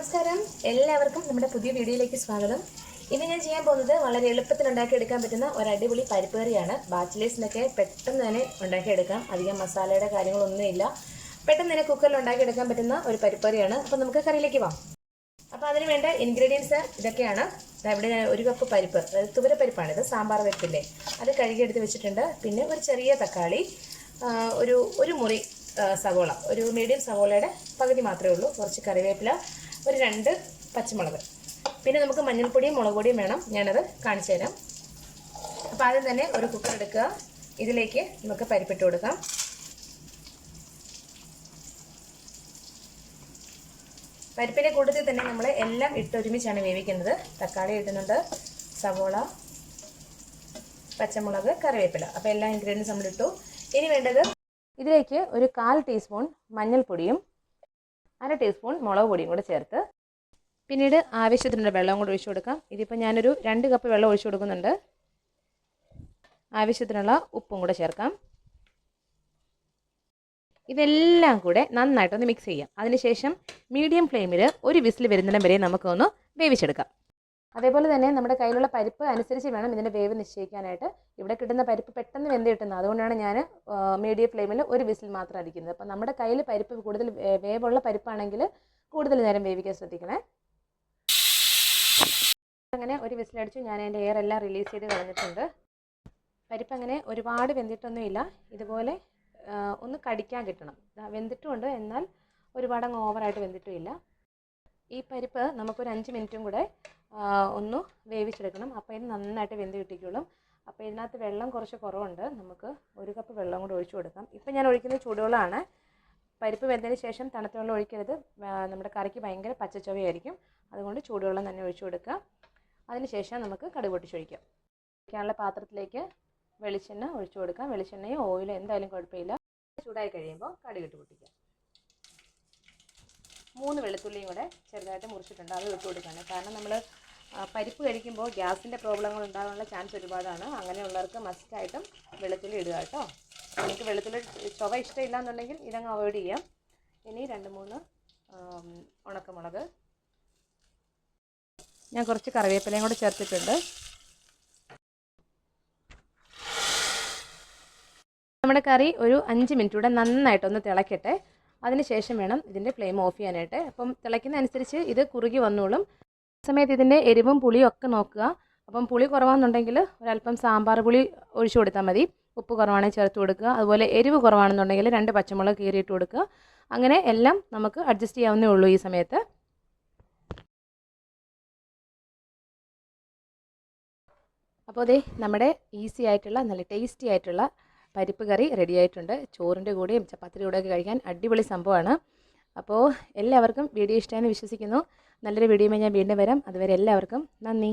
എല്ലാവർക്കും നമ്മുടെ പുതിയ വീഡിയോയിലേക്ക് സ്വാഗതം. ഇന്ന് ഞാൻ ചെയ്യാൻ പോകുന്നത് വളരെ എളുപ്പത്തിൽ ഉണ്ടാക്കിയെടുക്കാൻ പറ്റുന്ന ഒരു അടിപൊളി പരിപ്പ് കറിയാണ്. ബാച്ചിലേഴ്സിനൊക്കെ പെട്ടെന്ന് തന്നെ ഉണ്ടാക്കിയെടുക്കാം. അധികം മസാലയുടെ കാര്യങ്ങളൊന്നുമില്ല പെട്ടെന്ന് തന്നെ കുക്കറിൽ ഉണ്ടാക്കിയെടുക്കാൻ പറ്റുന്ന ഒരു പരിപ്പ് കറിയാണ്. അപ്പോൾ നമുക്ക് കറിയിലേക്ക് വാം അപ്പോൾ അതിന് വേണ്ട ഇൻഗ്രീഡിയൻസ് ഇതൊക്കെയാണ്. ഇവിടെ ഒരു കപ്പ് പരിപ്പ് അതായത് തുവര പരിപ്പാണ് ഇത്. സാമ്പാർ പരിപ്പില്ലേ? അത് കഴുകിയെടുത്ത് വെച്ചിട്ടുണ്ട്. പിന്നെ ഒരു ചെറിയ തക്കാളി ഒരു ഒരു മുറി സവോള. ഒരു മീഡിയം സവോളയുടെ പകുതി മാത്രമേ ഉള്ളൂ. കുറച്ച് കറിവേപ്പില ഒരു രണ്ട് പച്ചമുളക്. പിന്നെ നമുക്ക് മഞ്ഞൾപ്പൊടിയും മുളക് പൊടിയും വേണം. ഞാനത് കാണിച്ചു തരാം. അപ്പോൾ ആദ്യം തന്നെ ഒരു കുക്കർ എടുക്കുക. ഇതിലേക്ക് നമുക്ക് പരിപ്പിട്ട് കൊടുക്കാം. പരിപ്പിന്റെ കൂട്ടത്തിൽ തന്നെ നമ്മൾ എല്ലാം ഇട്ടൊരുമിച്ചാണ് വേവിക്കുന്നത്. തക്കാളി ഇടുന്നുണ്ട് സവോള പച്ചമുളക് കറിവേപ്പില. അപ്പോൾ എല്ലാ ഇൻഗ്രീഡിയൻസ് നമ്മളിട്ടു ഇനി വേണ്ടത് ഇതിലേക്ക് ഒരു കാൽ ടീസ്പൂൺ മഞ്ഞൾപ്പൊടിയും അര ടീസ്പൂൺ മുളക് പൊടിയും കൂടെ ചേർത്ത് പിന്നീട് ആവശ്യത്തിനുള്ള വെള്ളം കൂടെ ഒഴിച്ചു കൊടുക്കാം. ഇതിപ്പോൾ ഞാനൊരു രണ്ട് കപ്പ് വെള്ളം ഒഴിച്ചു കൊടുക്കുന്നുണ്ട്. ആവശ്യത്തിനുള്ള ഉപ്പും കൂടെ ചേർക്കാം. ഇതെല്ലാം കൂടെ നന്നായിട്ടൊന്ന് മിക്സ് ചെയ്യാം. അതിനുശേഷം മീഡിയം ഫ്ലെയിമിൽ ഒരു വിസിൽ വരുന്നിടം വരെ നമുക്കൊന്ന് വേവിച്ചെടുക്കാം. അതേപോലെ തന്നെ നമ്മുടെ കയ്യിലുള്ള പരിപ്പ് അനുസരിച്ച് വേണം ഇതിന്റെ വേവ് നിശ്ചയിക്കാനായിട്ട്. ഇവിടെ കിട്ടുന്ന പരിപ്പ് പെട്ടെന്ന് വെന്ത് കിട്ടുന്നത്. അതുകൊണ്ടാണ് ഞാൻ മീഡിയം ഫ്ലെയിമിൽ ഒരു വിസിൽ മാത്രം അടിക്കുന്നത്. അപ്പോൾ നമ്മുടെ കയ്യിൽ പരിപ്പ് കൂടുതൽ വേവുള്ള പരിപ്പാണെങ്കിൽ കൂടുതൽ നേരം വേവിക്കാൻ ശ്രദ്ധിക്കണേ. അങ്ങനെ ഒരു വിസിലടിച്ചു ഞാൻ അതിന്റെ എയർ എല്ലാം റിലീസ് ചെയ്ത് കളഞ്ഞിട്ടുണ്ട്. പരിപ്പ് അങ്ങനെ ഒരുപാട് വെന്തിട്ടൊന്നുമില്ല. ഇതുപോലെ ഒന്ന് കടിക്കാൻ കിട്ടണം. വെന്തിട്ടുമുണ്ട് എന്നാൽ ഒരുപാട് അങ്ങ് ഓവറായിട്ട് വെന്തിട്ടുമില്ല. ഈ പരിപ്പ് നമുക്കൊരു അഞ്ച് മിനിറ്റും കൂടെ ഒന്ന് വേവിച്ചെടുക്കണം. അപ്പോൾ ഇത് നന്നായിട്ട് വെന്ത് കിട്ടിക്കോളും. അപ്പോൾ ഇതിനകത്ത് വെള്ളം കുറച്ച് കുറവുണ്ട്. നമുക്ക് ഒരു കപ്പ് വെള്ളം കൂടെ ഒഴിച്ചു കൊടുക്കാം. ഇപ്പം ഞാൻ ഒഴിക്കുന്നത് ചൂടുവെള്ളമാണ്. പരിപ്പ് വെന്തതിന് ശേഷം തണുത്ത വെള്ളം ഒഴിക്കരുത്. നമ്മുടെ കറിക്ക് ഭയങ്കര പച്ചച്ചവയായിരിക്കും. അതുകൊണ്ട് ചൂടുവെള്ളം തന്നെ ഒഴിച്ചു കൊടുക്കുക. അതിനുശേഷം നമുക്ക് കടുക് പൊട്ടിച്ചൊഴിക്കാം ഒഴിക്കാനുള്ള പാത്രത്തിലേക്ക് വെളിച്ചെണ്ണ ഒഴിച്ചു കൊടുക്കാം. വെളിച്ചെണ്ണയോ ഓയിലോ എന്തായാലും കുഴപ്പമില്ല. ചൂടായി കഴിയുമ്പോൾ കടുകിട്ട് പൊട്ടിക്കാം. മൂന്ന് വെളുത്തുള്ളിയും കൂടെ ചെറുതായിട്ട് മുറിച്ചിട്ടുണ്ട്. അത് ഇട്ട് കൊടുക്കാണ്. കാരണം നമ്മൾ പരിപ്പ് കഴിക്കുമ്പോൾ ഗ്യാസിന്റെ പ്രോബ്ലങ്ങൾ ഉണ്ടാകാനുള്ള ചാൻസ് ഒരുപാടാണ്. അങ്ങനെയുള്ളവർക്ക് മസ്റ്റായിട്ടും വെളുത്തുള്ളി ഇടുക കേട്ടോ. നമുക്ക് വെളുത്തുള്ളി ചുവ ഇഷ്ടമില്ല എന്നുണ്ടെങ്കിൽ ഇതങ്ങ് അവോയ്ഡ് ചെയ്യാം. ഇനി രണ്ട് മൂന്ന് ഉണക്കമുളക്. ഞാൻ കുറച്ച് കറിവേപ്പിലയും കൂടെ ചേർത്തിട്ടുണ്ട്. നമ്മുടെ കറി ഒരു അഞ്ച് മിനിറ്റ് കൂടെ നന്നായിട്ടൊന്ന് തിളക്കട്ടെ. അതിനുശേഷം വേണം ഇതിന്റെ ഫ്ലെയിം ഓഫ് ചെയ്യാനായിട്ട്. അപ്പം തിളയ്ക്കുന്ന അനുസരിച്ച് ഇത് കുറുകി വന്നോളും. സമയത്ത് ഇതിന്റെ എരിവും പുളിയും ഒക്കെ നോക്കുക. അപ്പം പുളി കുറവാണെന്നുണ്ടെങ്കിൽ ഒരല്പം സാമ്പാർ പുളി ഒഴിച്ചു കൊടുത്താൽ മതി. ഉപ്പ് കുറവാണെങ്കിൽ ചേർത്ത് കൊടുക്കുക. അതുപോലെ എരിവ് കുറവാണെന്നുണ്ടെങ്കിൽ രണ്ട് പച്ചമുളക് കീറിയിട്ട് കൊടുക്കുക. അങ്ങനെ എല്ലാം നമുക്ക് അഡ്ജസ്റ്റ് ചെയ്യാവുന്നേ ഉള്ളൂ ഈ സമയത്ത്. അപ്പോൾ അതെ നമ്മുടെ ഈസി ആയിട്ടുള്ള നല്ല ടേസ്റ്റി ആയിട്ടുള്ള പരിപ്പ് കറി റെഡി ആയിട്ടുണ്ട്. ചോറിന്റെ കൂടെയും ചപ്പാത്തിയുടെ കൂടെയൊക്കെ കഴിക്കാൻ അടിപൊളി സംഭവമാണ്. അപ്പോൾ എല്ലാവർക്കും വീഡിയോ ഇഷ്ടമായി വിശ്വസിക്കുന്നു. നല്ലൊരു വീഡിയോയുമായി ഞാൻ വീണ്ടും വരാം. അതുവരെ എല്ലാവർക്കും നന്ദി.